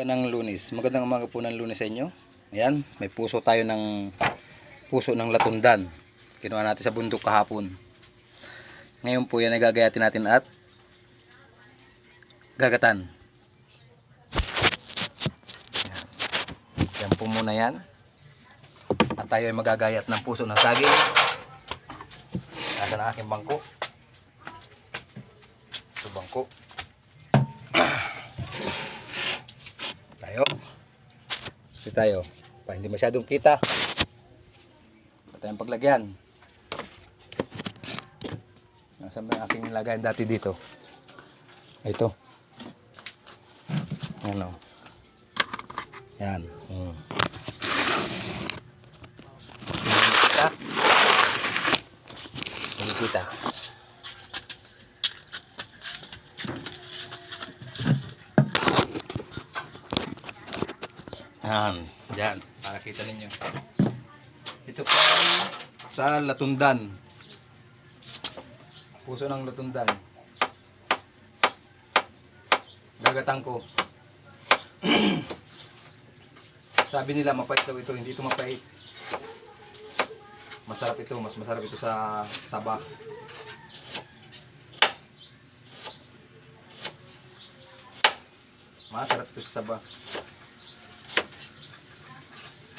Magandang lunis. Magandang umaga po ng lunes sa inyo. Ayan, may puso tayo ng puso ng latundan. Kinuha natin sa bundok kahapon. Ngayon po yan ay gagayatin natin at gagatan. Ayan. Yan po muna yan. At tayo ay magagayat ng puso ng saging. Nasa na aking bangko. Ito bangko. tayo. Kasi tayo. Pa hindi masyadong kita. Pa tayong paglagyan. Nasaan ba aking lagayan dati dito? Ito. Yan o. Yan. Hmm. Kita. Kita. Yan. Yan. Para kita ninyo. Ito po sa Latundan. Puso ng Latundan. Gagatang ko. Sabi nila mapait daw ito, hindi ito mapait. Masarap ito, mas masarap ito sa saba. Masarap ito sa saba.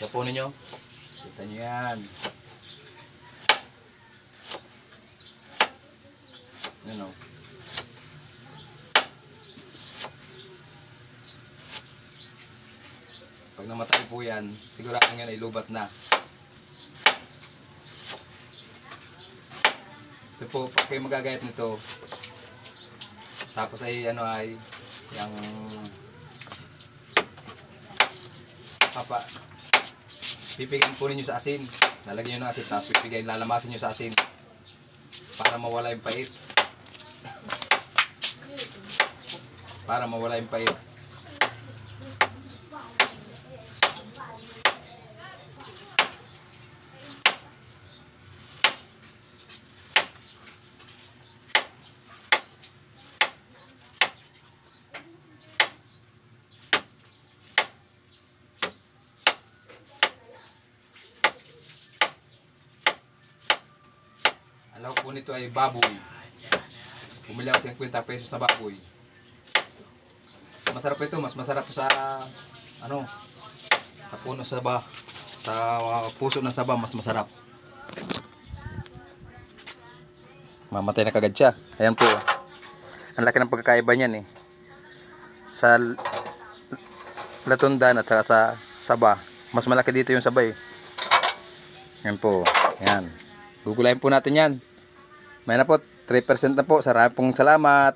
Kapunin nyo. Kita nyo yan. Yan o. Pag namatay po yan, sigurado yan ay lubat na. Ito po, pag kayo magagayat nito, tapos ay ano ay, yung papa, pipigyan po ninyo sa asin. Lalagyan nyo ng asin, tapos pipigyan, lalamasin nyo sa asin. Para mawala yung pait. Para mawala yung pait. Alam ko nito ay baboy. Bumili ako sa 50 pesos na baboy. Masarap ito, mas masarap sa ano sa puno sa ba sa uh, puso ng saba mas masarap. Mamatay na kagad siya. Ayan po. Ang laki ng pagkakaiba niyan eh. Sa latundan at saka sa saba. Mas malaki dito yung saba eh. Yan po. Yan. Gugulayin po natin yan. May na po. 3% na po. Sarap pong salamat.